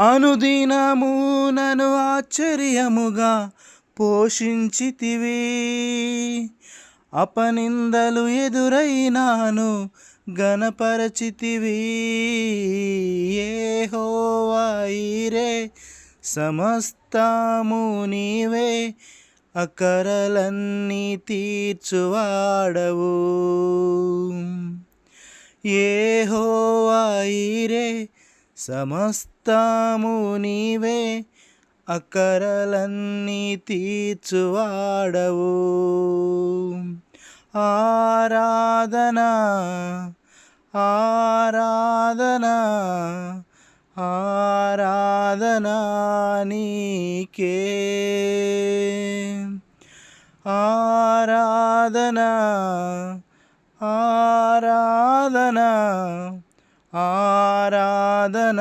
అనుదినము నను ఆశ్చర్యముగా పోషించితివి. అపనిందలు ఎదురైనాను గణపరచితివి ఏహోవాయిరే సమస్తము నీవే అకరలన్నీ తీర్చువాడవు. ఏహోవాయిరే సమస్తము నీవే అకరలన్నీ తీర్చువాడవు. ఆరాధన ఆరాధన ఆరాధన నీకే. ఆరాధన ఆరాధన ఆరాధన